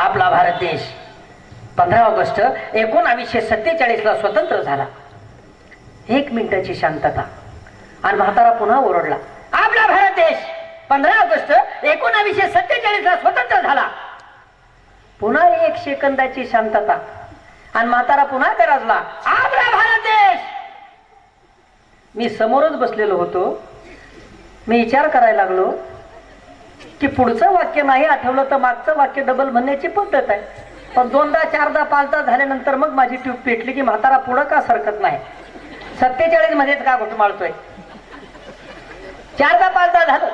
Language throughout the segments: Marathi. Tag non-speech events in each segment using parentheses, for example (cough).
आपला भारत देश. पंधरा ऑगस्ट एकोणावीसशे सत्तेचाळीसला स्वतंत्र झाला. एक मिनिटाची शांतता. आणि म्हातारा पुन्हा ओरडला आपला भारत देश! पंधरा ऑगस्ट एकोणावीसशे सत्तेचाळीसला स्वतंत्र झाला. पुन्हा एक सेकंदाची शांतता. आणि म्हातारा पुन्हा गरजला आपला भारत देश! मी समोरच बसलेलो होतो. मी विचार करायला लागलो की पुढचं वाक्य नाही आठवलं तर मागचं वाक्य डबल म्हणण्याची पद्धत आहे. पण दोनदा चारदा पाचदा झाल्यानंतर मग माझी ट्यूब पेटली की म्हातारा पुढं का सरकत नाही? सत्तेचाळीस मध्येच का घुटमाळतोय? चारदा पाचदा झालं.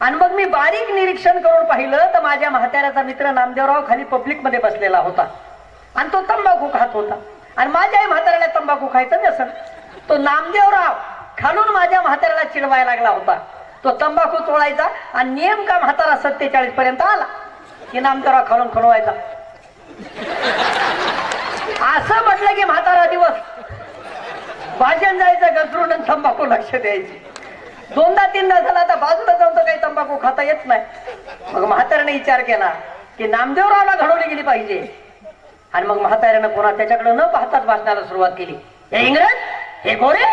आणि मग मी बारीक निरीक्षण करून पाहिलं तर माझ्या म्हाताऱ्याचा मित्र नामदेवराव खाली पब्लिकमध्ये बसलेला होता. आणि तो तंबाखू खात होता. आणि माझ्याही म्हाताऱ्याला तंबाखू खायचं नसन तो नामदेवराव खालून माझ्या म्हाताऱ्याला चिडवायला लागला होता. तो तंबाखू चोळायचा आणि नेमका म्हातारा सत्तेचाळीस पर्यंत आला. की नामदेवराव खालून खणवायचा असं म्हटलं की म्हातारा दिवस. भाजन जायचं घसरून आणि तंबाखू लक्ष द्यायची. दोनदा तीनदा झाला तर बाजूला जाऊन तर काही तंबाखू खाता येत नाही. मग म्हाताऱ्याने विचार केला की नामदेवरावला घडवली गेली पाहिजे. आणि मग म्हाताऱ्यानं पुन्हा त्याच्याकडे न पाहताच भाषणाला सुरुवात केली. हे इंग्रज हे गोरे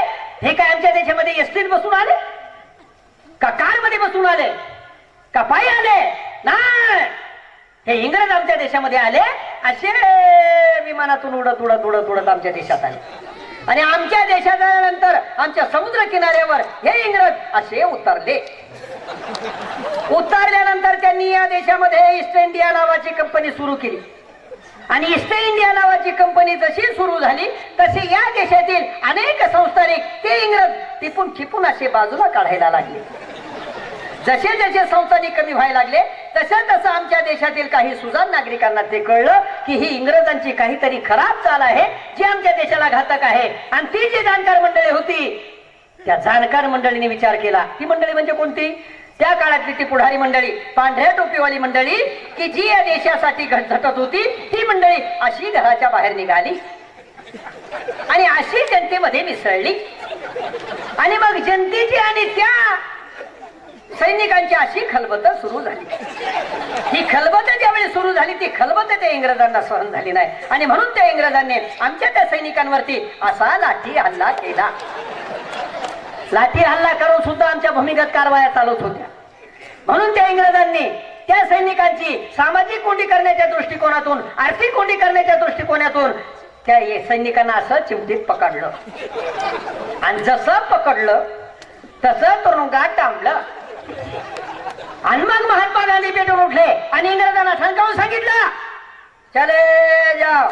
हे काय आमच्या देशामध्ये एसटीत बसून आले? का कारमध्ये बसून आले? का पायी आले? नाही. हे इंग्रज आमच्या देशामध्ये आले असे विमानातून उडत उडत उडत उडत आमच्या देशात आले. आणि आमच्या देशात आल्यानंतर आमच्या समुद्र किनाऱ्यावर हे इंग्रज असे उतरले. उतरल्यानंतर त्यांनी या देशामध्ये ईस्ट इंडिया नावाची कंपनी सुरू केली. आणि ईस्ट इंडिया नावाची कंपनी जशी सुरू झाली तशी या देशातील अनेक संस्थानिक ते इंग्रज टिपून छिपून असे बाजूला काढायला लागले. जसे जसे संस्थानिक कमी व्हायला लागले तसं तसं आमच्या देशातील काही सुजाण नागरिकांना ते कळलं की ही इंग्रजांची काहीतरी खराब चाल आहे जी आमच्या देशाला घातक आहे. आणि ती जी जाणकार मंडळी होती त्या जाणकार मंडळीने विचार केला. ती मंडळी म्हणजे कोणती? त्या काळातली ती पुढारी मंडळी पांढऱ्या टोपीवाली मंडळी की जी या देशासाठी घट झटत होती ती मंडळी अशी घराच्या बाहेर निघाली. आणि अशी जनतेमध्ये मिसळली. आणि मग जनतेची आणि त्या सैनिकांची अशी खलबत सुरू झाली. ही खलबत ज्यावेळी सुरू झाली ती खलबत त्या इंग्रजांना सहन झाली नाही. आणि म्हणून त्या इंग्रजांनी आमच्या त्या सैनिकांवरती असा लाठी हल्ला केला. लाठी हल्ला करून सुद्धा आमच्या भूमिगत कारवाया चालत होत्या. म्हणून त्या इंग्रजांनी त्या सैनिकांची सामाजिक कोंडी करण्याच्या दृष्टिकोनातून आर्थिक कोंडी करण्याच्या दृष्टिकोनातून त्या सैनिकांना असं चिमटीत पकडलं. आणि जसं पकडलं तसं तुरुंगात टांबलं आणि मग महात्मा गांधी पेटून उठले आणि इंग्रजांना सांगावून सांगितलं चले जाओ.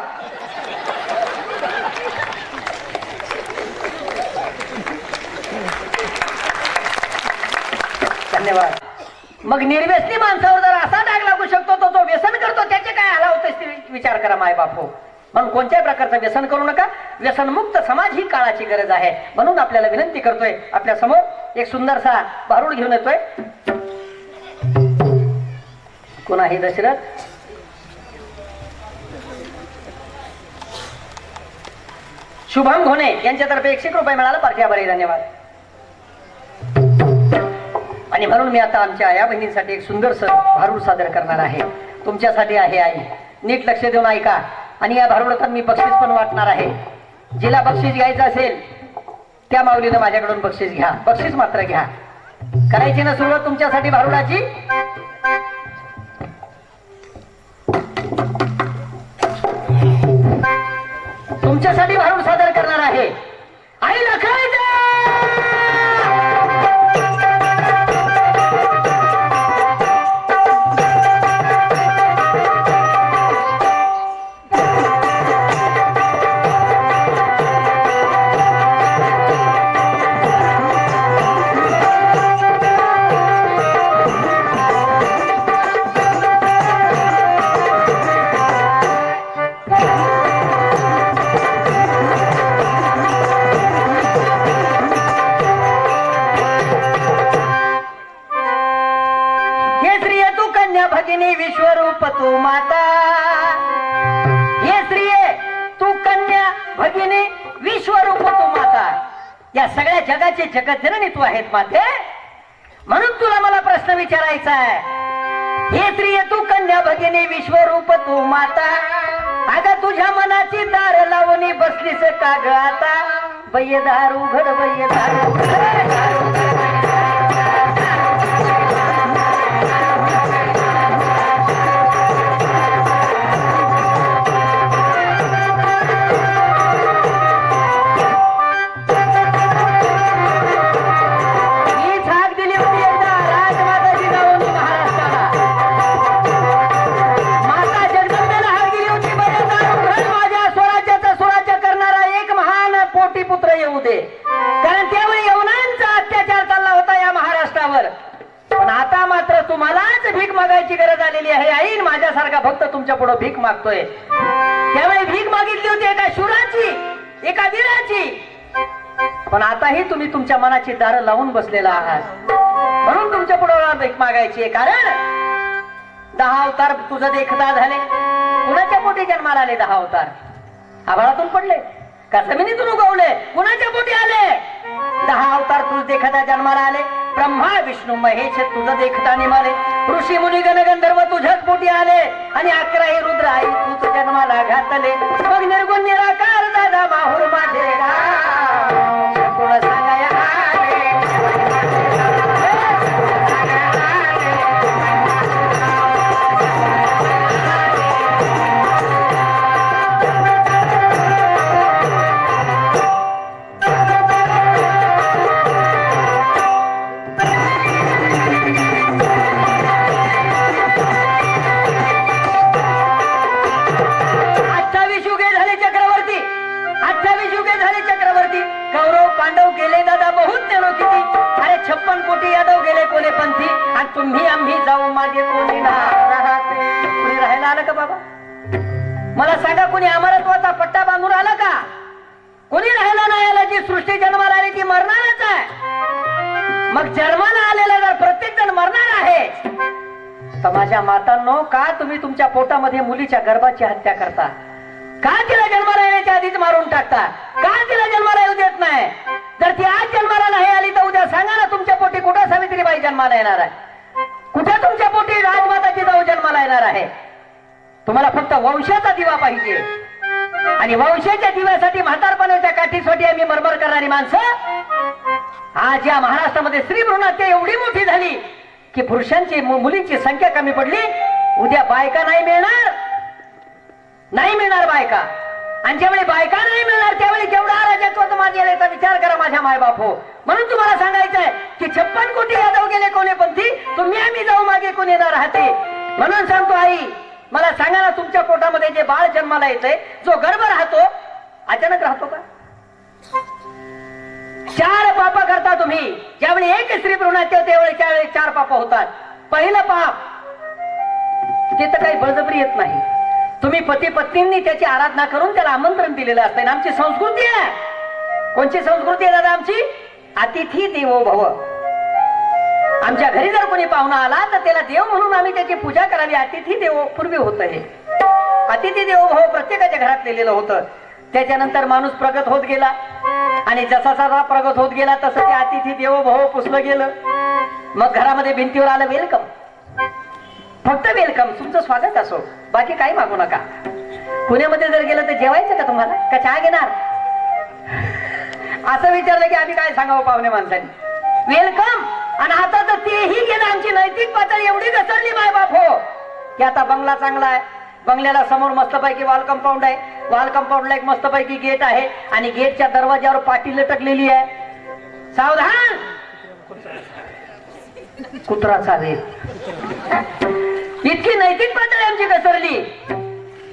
धन्यवाद. मग निर्व्यसनी माणसावर जर असा डाग लागू शकतो तो जो व्यसन करतो त्याचे काय आला होते विचार करा माय बापू म्हणून कोणत्याही प्रकारचं व्यसन करू नका. व्यसनमुक्त समाज ही काळाची गरज आहे. म्हणून आपल्याला विनंती करतोय आपल्यासमोर एक सुंदरसा भारूड घेऊन येतोय. कोण आहे दशरथ? शुभम घोणे यांच्यातर्फे एकशे रुपये मिळाला. पारख्या बरे धन्यवाद. आणि म्हणून मी आता आमच्या आया बहिणींसाठी एक सुंदर सर भारूड सादर करणार आहे. तुमच्यासाठी आहे आई. नीट लक्ष देऊन ऐका. आणि या भारुडात मी बक्षीस पण वाटणार आहे. जिला बक्षीस घ्यायचं असेल त्या माऊलीनं माझ्याकडून बक्षीस घ्या. बक्षीस मात्र घ्या. करायची ना सुरुवात तुमच्यासाठी भारुडाची? तुमच्यासाठी भारूड सादर करणार आहे. आई लखायचं दायिनी विश्वरूप तू माता. हे स्त्रिये तू कन्या भगिनी विश्वरूप तू माता. या सगळ्या जगाचे जगतजननी तू आहेत माते. म्हणून तुला मला प्रश्न विचारायचा आहे. हे स्त्रिये तू कन्या भगिनी विश्वरूप तू माता. आता तुझ्या मनाची दार लावणी बसलीस का ग आता? बैय दारू घड बैय दारू मागितली होती एका शुराची एका वीराची. पण आताही तुम्ही तुमच्या मनाची दारं लावून बसलेला आहात. म्हणून तुमच्यापुढे मागायची कारण दहा अवतार तुझं देखता झाले. कुणाच्या पोटी जन्माला आले दहा अवतार? आभाळातून पडले. का जमिनीतून उगवले? कुणाच्या पोटी आले? दहा अवतार तुझ देखता जन्माला आले. ब्रह्मा विष्णू महेश तुझं देखता निमाले ऋषी मुनी गणगंधर्व तुझ्याच पोटी आले. आणि अकराही रुद्र आई तूच जन्माला घातले. मग निर्गुण निराकार दादा माहूर माझे तुम्ही माझे कोणी ना राहते. कोणी राहायला आलं का बाबा? मला सांगा कोणी अमरत्वाचा पट्टा बांधून आला का? कोणी राहायला नाही आला जी सृष्टी जन्माला आली ती मरणारच आहे. मग जन्माला आलेला जर प्रत्येक जण मरणार आहे तर माझ्या मातांनो का तुम्ही तुमच्या पोटामध्ये मुलीच्या गर्भाची हत्या करता? का तिला जन्माला येण्याच्या आधीच मारून टाकता? का तिला जन्माला येऊ देत नाही? जर ती आज जन्माला नाही आली तर उद्या सांगा ना तुमच्या पोटी कुठं सावित्रीबाई जन्माला येणार आहे? कुठे तुमच्या पोटी राजमाताची जाऊ जन्माला येणार आहे? तुम्हाला फक्त वंशाचा दिवा पाहिजे. आणि वंशाच्या दिव्यासाठी म्हातारपणाच्या काठीसाठी आम्ही मरमर करणारी माणसं आज या महाराष्ट्रामध्ये स्त्री भ्रूणात्या एवढी मोठी झाली की पुरुषांची मुलींची संख्या कमी पडली. उद्या बायका नाही मिळणार. नाही मिळणार बायका. आणि ज्यावेळी बायका नाही मिळणार त्यावेळी केवढा राजत्वाचा माझ्या याचा विचार करा माझ्या मायबाप. हो म्हणून तुम्हाला सांगायचंय की छप्पन कोटी यादव गेले कोणी पंथी तुम्ही आम्ही जाऊ मागे कोणी येणार राहते म्हणून सांगतो आई मला सांगा ना तुमच्या पोटामध्ये जे बाळ जन्माला येतंय जो गर्भ राहतो अचानक राहतो का? चार पापा करता तुम्ही. ज्यावेळी एक स्त्री भ्रूणाचे त्यावेळी त्यावेळी चार पाप होतात. पहिलं पाप तिथं काही बळजबरी येत नाही. तुम्ही पती पत्नींनी त्याची आराधना करून त्याला आमंत्रण दिलेलं असतं आमची संस्कृती आहे. कोणची संस्कृती आहे दादा आमची? अतिथी देवो भव. आमच्या घरी जर कोणी पाहुणा आला तर त्याला देव म्हणून आम्ही त्याची पूजा करावी. अतिथी देवो पूर्वी होत हे अतिथी देवो भव प्रत्येकाच्या घरात लिहिलेलं होतं. त्याच्यानंतर माणूस प्रगत होत गेला. आणि जसा जसा प्रगत होत गेला तसं ते अतिथी देवो भव पुसलं गेलं. मग घरामध्ये भिंतीवर आलं वेलकम फक्त वेलकम तुमचं स्वागत असो. बाकी काही मागू नका. पुण्यामध्ये जर गेलं तर जेवायचं का तुम्हाला? का चहा घेणार? असं विचारलं की आम्ही काय सांगावं पाहुणे माणसांनी? वेलकम आणि आता तर तेही गेलं आमची नैतिक पातळी एवढी घसरली माय बाप हो. की आता बंगला चांगला आहे. बंगल्याला समोर मस्तपैकी वॉल कंपाऊंड आहे. वॉल कंपाऊंडला एक मस्तपैकी गेट आहे. आणि गेटच्या दरवाज्यावर पाटी लटकलेली आहे. सावधान! कुत्रा चालेल इतकी नैतिक पातळी आमची घसरली.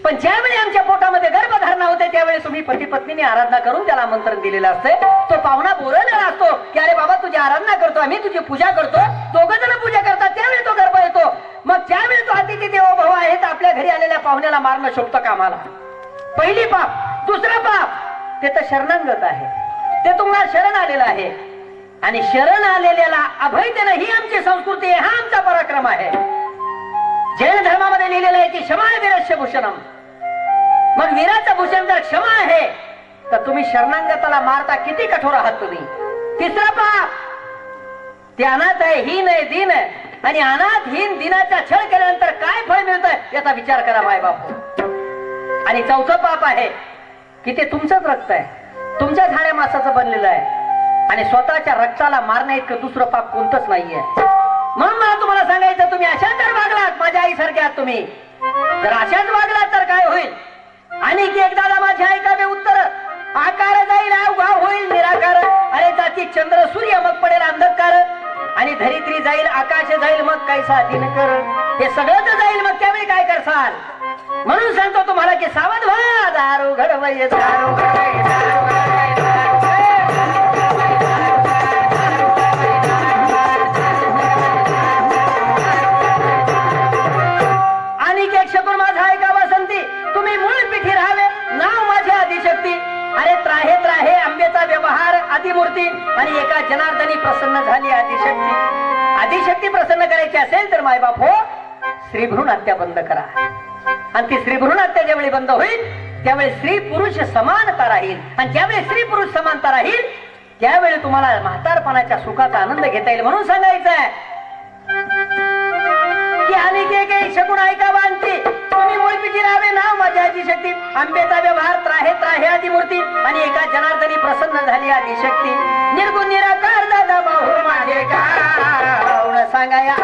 पण ज्यावेळी आमच्या पोटामध्ये गर्भधारणा होते त्यावेळी तुम्ही पती पत्नीने आराधना करून त्याला आमंत्रण दिलेलं असते तो पाहुणा बोलवलेला असतो की अरे बाबा तुझी आराधना करतो आम्ही तुझी पूजा करतो. दोघं जण पूजा करतात त्यावेळी तो गर्भ येतो. मग ज्यावेळी तो अतिथी देवो भव आहे तर आपल्या घरी आलेल्या पाहुण्याला मारणं शोभतं कामाला. पहिली पाप दुसरं पाप ते तर शरणांगत आहे. ते तुम्हाला शरण आलेलं आहे. आणि शरण आलेल्याला अभय देणं ही आमची संस्कृती आहे हा आमचा पराक्रम आहे. जैन धर्मामध्ये लिहिलेलं आहे की क्षमा विरस्य भूषणम. मग वीराचं भूषण जर क्षमा आहे. तर तुम्ही शरणांगताला मारता किती कठोर आहात तुम्ही? तिसरा पाप. ते अनाथ आहे हीन आहे दिन आणि अनाथ हीन दिनाचा छळ केल्यानंतर काय फळ मिळत याचा विचार करा माय बापू. आणि चौथं पाप आहे की ते तुमचंच रक्त आहे. तुमच्या झाड्या मासाचं बनलेलं आहे. आणि स्वतःच्या रक्ताला मारण्या इतकं दुसरं पाप कोणतंच नाहीये. म्हणून मला तुम्हाला सांगायचं तुम्ही अशा तर वागलात माझ्या आईसारख्या आहात तुम्ही. जर अशाच वागलात तर काय होईल? आणि की एकदा माझी ऐकावे उत्तर. आकार जाईल अवघाव होईल निराकार. अरे जाती चंद्र सूर्य मग पडेल अंधकार. आणि धरित्री जाईल आकाश जाईल मग कैसा दिनकर. हे सगळंच जाईल मग त्यावेळी काय करसाल? म्हणून सांगतो तुम्हाला की सावध व्हा दारू घडवय दारू घडवय, दारू आदिमूर्ती आणि एका जनार्दनी प्रसन्न झाली आदिशक्ती. आदिशक्ती प्रसन्न करायची असेल तर मायबाप हो श्रीभ्रूण हत्या बंद करा. आणि ती श्रीभ्रूण हत्या ज्यावेळी बंद होईल त्यावेळी स्त्री पुरुष समानता राहील. आणि ज्यावेळी स्त्री पुरुष समानता राहील त्यावेळी तुम्हाला म्हातारपणाच्या सुखाचा आनंद घेता येईल म्हणून सांगायचं आहे की आणि के के शकून ऐका बांधती स्वामी मूर्ती रावे नाव माझ्या आदिशक्ती आंबेचा व्यवहार त्राहे त्राहे आदिमूर्ती. आणि एका जनार्दनी प्रसन्न झाली आदिशक्ती. निर्गुण निराकार दादा भाऊ माझे का सांगाया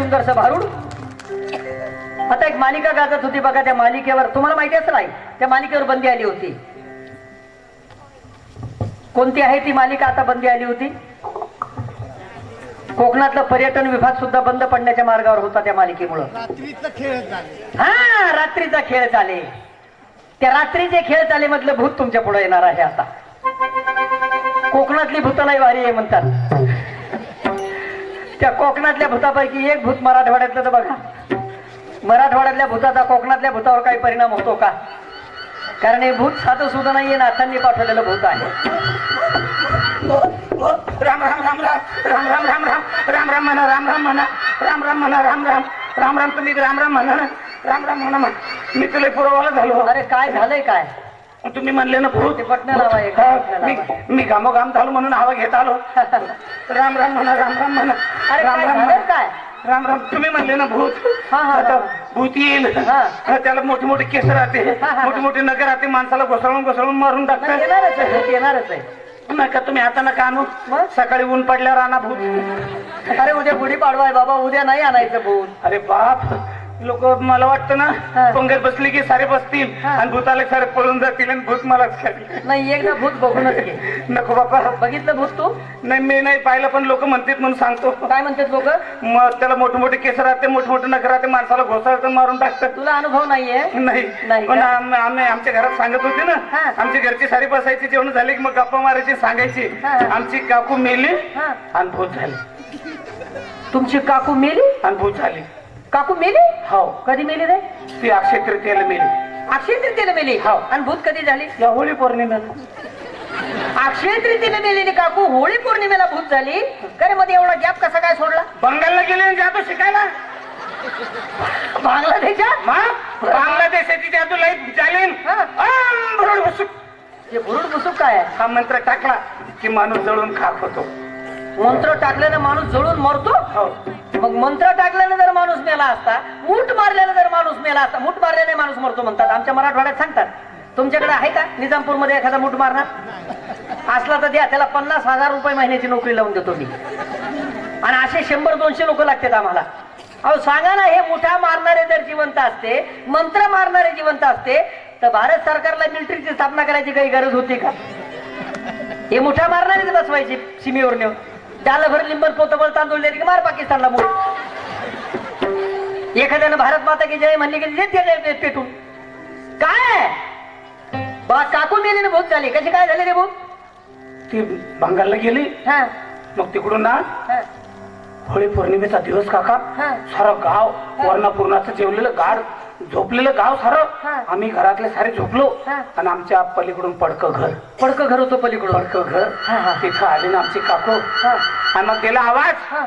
सुंदरसं भारूड. आता एक मालिका गाजत होती बघा त्या मालिकेवर तुम्हाला माहिती असेल आई त्या मालिकेवर बंदी आली होती. कोणती आहे ती मालिका आता बंदी आली होती? कोकणातलं पर्यटन विभाग सुद्धा बंद पडण्याच्या मार्गावर होता त्या मालिकेमुळं. रात्रीचं खेळ झाले. हा रात्रीचा खेळ चाले त्या रात्रीचे खेळ चाले मधलं भूत तुमच्यापुढे येणार आहे आता. कोकणातली भूत नाही भारी आहे म्हणतात. त्या कोकणातल्या भूतापैकी एक भूत मराठवाड्यातलं तर बघा मराठवाड्यातल्या भूताचा कोकणातल्या भूतावर काही परिणाम होतो का कारण हे भूत साधं सुद्धा नाहीये नाथांनी पाठवलेलं भूत आहे राम राम राम राम राम राम राम राम राम राम म्हणा राम राम म्हणा राम राम म्हणा राम राम राम राम तुम्ही राम राम म्हणा राम राम म्हणा म्हण. मी तुला पुरवाला झालो अरे काय झालंय काय तुम्ही म्हणले ना भूत ते लावा एक, मी लावा. मी घामोघाम झालो म्हणून हवा घेत आलो. राम राम म्हणा राम राम म्हणा. अरे राम काय राम म्हणा. काय? राम राम. तुम्ही म्हणले ना भूत. हा, हा, आता हा. भूत येईल. हा. त्याला मोठे मोठे केस राहते. हा, हा. मोठे मोठे नगर राहते. माणसाला घोसळून घोसळून मारून नाही, टाकतात. येणारच आहे भूत येणारच आहे. नका तुम्ही आता नका आणू. मग? सकाळी ऊन पडल्यावर आणा भूत. अरे उद्या गुढी पाडवा आहे बाबा. उद्या नाही आणायचं भूत. अरे बाप. लोक मला वाटतं. ना पंगत बसली की सारे बसतील. आणि भूताला सारे पळून जातील आणि भूत मलाच खातील नाही एकदा भूत बघूनच घे. (laughs) नको बापा बघितलं भूत तू? नाही मी नाही पाहिलं पण लोक म्हणतात म्हणून सांगतो. काय म्हणतात लोक? मग त्याला मोठे मोठे केस राहते मोठे मोठे नगर राहते माणसाला घोसाळत मारून टाकतात. तुला अनुभव नाहीये? नाही. पण आम्ही आमच्या घरात सांगत होते ना. आमची घरची सारी बसायची जेवण झाली की मग गप्पा मारायची सांगायची. आमची काकू मेली. आणि भूत झाली. तुमची काकू मेली? आणि भूत झाली. काकू मेली? हो. कधी मेली रे? ती अक्षय तृतीयेला मेली. अक्षय तृतीयेला मेली? हो. आणि भूत कधी झाली? या होळी पौर्णिमेला. अक्षय तृतीयेला मेलेली काकू. होळी पौर्णिमेला भूत झाली. करे मध्ये एवढा गॅप कसा काय सोडला? बंगालला गेले आणि जादू शिकायला. बांगलादेशात? मग बांगलादेशाची जादू लाइट चालेल हा. आम, भुरळ भुसुक. हे बुरुड बुसुक काय आहे? हा मंत्र टाकला की माणूस जळून खाक होतो. मंत्र टाकल्यानं माणूस जळून मरतो? हो. म्हणजे मग मंत्र टाकल्यानं जर माणूस मेला असता मूठ मारल्यानं जर माणूस मेला असता मूठ मारल्याने माणूस मरतो म्हणतात. आमच्या मराठवाड्यात सांगतात. तुमच्याकडे आहे का? निजामपूरमध्ये एखादा मूठ मारणार? असला तर द्या त्याला पन्नास हजार रुपये महिन्याची नोकरी लावून देतो मी. आणि असे शंभर दोनशे लोक लागतात आम्हाला. अहो सांगा ना हे मुठा मारणारे जर जिवंत असते मंत्र मारणारे जिवंत असते तर भारत सरकारला मिलिटरीची स्थापना करायची काही गरज होती का? हे मुठा मारणारे बसवायची सीमेवर नेऊन डालभर लिंबर पोतबळ तांदूळ दिले की मार पाकिस्तानला मूठ एखाद्यानं भारत माता की जय म्हणली की देत ते- ते- पेटून काय? बा काकू मेली ना भूत झाली. कशी काय झाली रे भूत? ती बंगालला गेली. हा. मग तिकडून ना हा. होळी पौर्णिमेचा दिवस काका. हा. सारं गाव वरणा पूर्णाचं जेवलेलं गाड झोपलेलं गाव. सारं. आम्ही घरातले सारे झोपलो. आणि आमच्या पलीकडून पडकं घर. पडकं घर होतं पलीकडून. पडकं घर. तिथं आले ना आमची काकू. हा. आणि मग दिला आवाज. हा.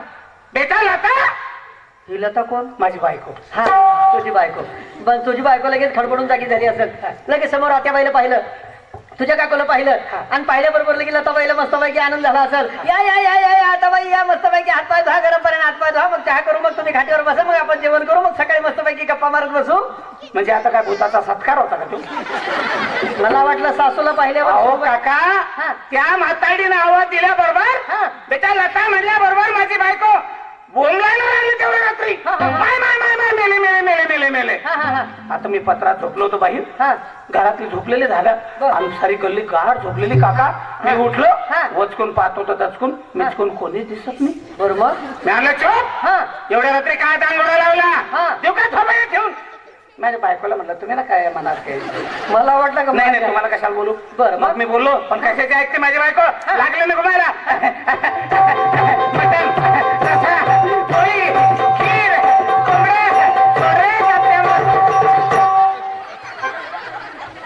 बेटा लता. ही लता कोण? माझी बायको. हा तुझी बायको. पण तुझी बायको लगेच खडबडून जागी झाली असेल. लगेच समोर आत्याबाईला पाहिलं. तुझ्या काकोला पाहिलं? आणि पाहिल्याबरोबर लगेच लताबाईला मस्तपैकी आनंद झाला असेल. या या या या या आताबाई या मस्तपैकी हातपाय धुवा गरम पर्यंत हातपाय धुवा. मग चहा करू मग तुम्ही घाटीवर बसा मग आपण जेवण करू मग सकाळी मस्तपैकी गप्पा मारत बसू. म्हणजे आता काय भूताचा सत्कार होता का तू? मला वाटलं सासूला अहो पाहिल्यावर काका. त्या म्हाताडीनं आवाज दिल्याबरोबर. बेटा लता म्हणल्याबरोबर माझी बायको लागली तेवढ्या रात्री. माय माय माय माय मेले मेले मेले मेले मेले. हा हा हा. आता मी पत्रात झोपलो होतो बाहेर. हा. घरातली झोपलेली गल्ली गाढ झोपलेली काका. मी उठलो. वचकून पाहत होतो दचकून. मिचकून कोणीच दिसत नाही. बरोबर मी आणलं चोप. हा. एवढ्या रात्री काय दांगोडा लावला. देऊ का थोबा ठेवून माझ्या बायकोला म्हटलं तुम्ही ना काय मनात काय मला वाटलं का नाही तुम्हाला कशाला बोलू? बरं, मग? मी बोललो पण कशाची ऐकते माझी बायको? लागले ना घुमायला? (laughs)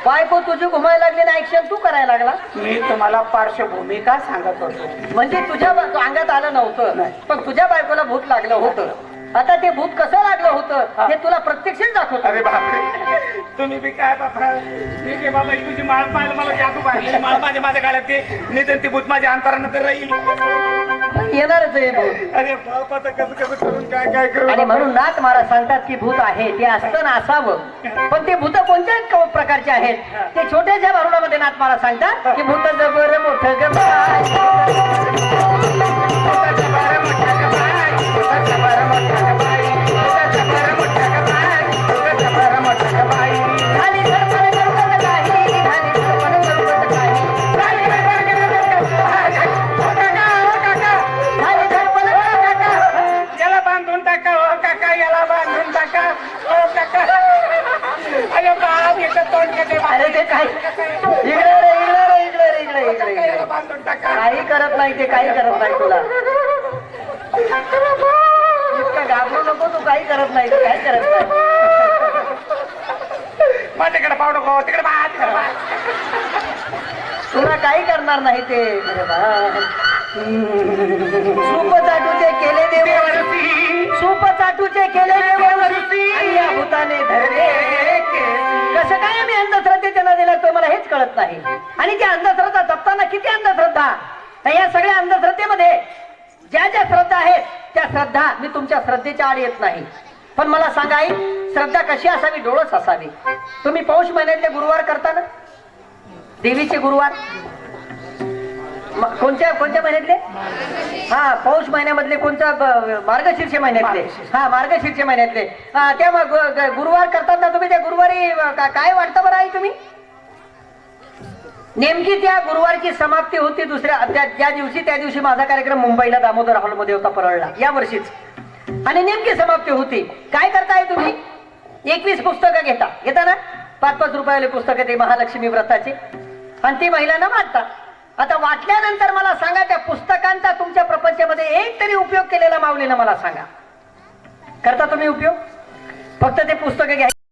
बायको तुझी घुमायला लागली ना ऍक्शन तू करायला लागला? मी तुम्हाला पार्श्वभूमिका सांगत होतो. म्हणजे तुझ्या बा- अंगात आलं नव्हतं. नाही. पण तुझ्या बायकोला भूत लागलं होतं. आता ते भूत कसं लागलं होतं हे. तुला प्रत्यक्षच दाखवतो अरे बापरे. तुम्ही बी काय बापा मी बाबा ही तुझी माळ पाहिलं मला जादू पाहिली. माळ माझ्या माझ्या गाड्यात ते निधन ती भूत माझ्या अंतरानं तर राहील. येणारच आहे भूत. अरे बापाचं कसं कसं करून काय काय करू? आणि म्हणून नाथ महाराज सांगतात की भूत आहे ते असतं ना असावं. पण ते भूत कोणत्या प्रकारचे आहेत. ते छोट्याशा भारुडामध्ये नाथ महाराज सांगतात की भूत जबर मोठं ग करणार नाही ते. सूप चाटूचे केले देवरती सूप चाटूचे केले देव या भूताने धरले कसं. काय मी अंधश्रद्धे त्यांना दिला तो मला हेच कळत नाही. आणि त्या अंधश्रद्धा जपताना किती अंधश्रद्धा? तर या सगळ्या अंधश्रद्धेमध्ये ज्या ज्या श्रद्धा आहेत त्या श्रद्धा मी तुमच्या श्रद्धेच्या आड येत नाही. पण मला सांगा आई श्रद्धा कशी असावी? डोळस असावी. तुम्ही पौष महिन्यातले गुरुवार करता ना? देवीचे गुरुवार? कोणत्या कोणत्या महिन्यातले? हा पौष महिन्यामधले कोणत्या मार्गशीर्ष महिन्यातले. हा मार्गशीर्ष महिन्यातले. हा, त्या मग गुरुवार करतात ना तुम्ही त्या गुरुवारी का- काय वाटतं बरं आहे तुम्ही? नेमकी त्या गुरुवारची समाप्ती होती दुसऱ्या त्या ज्या दिवशी त्या दिवशी माझा कार्यक्रम मुंबईला दामोदर हॉलमध्ये होता परळला या वर्षीच. आणि नेमकी समाप्ती होती. काय करताय तुम्ही? एकवीस पुस्तकं घेता. घेता ना? पाच पाच रुपयाले पुस्तकं ते महालक्ष्मी व्रताची. आणि ती महिलांना वाटतात आता वाटल्यानंतर मला सांगा त्या पुस्तकांचा तुमच्या प्रपंचामध्ये एक तरी उपयोग केलेला माऊलीनं मला सांगा. करता तुम्ही उपयोग? फक्त ते पुस्तकं घ्या.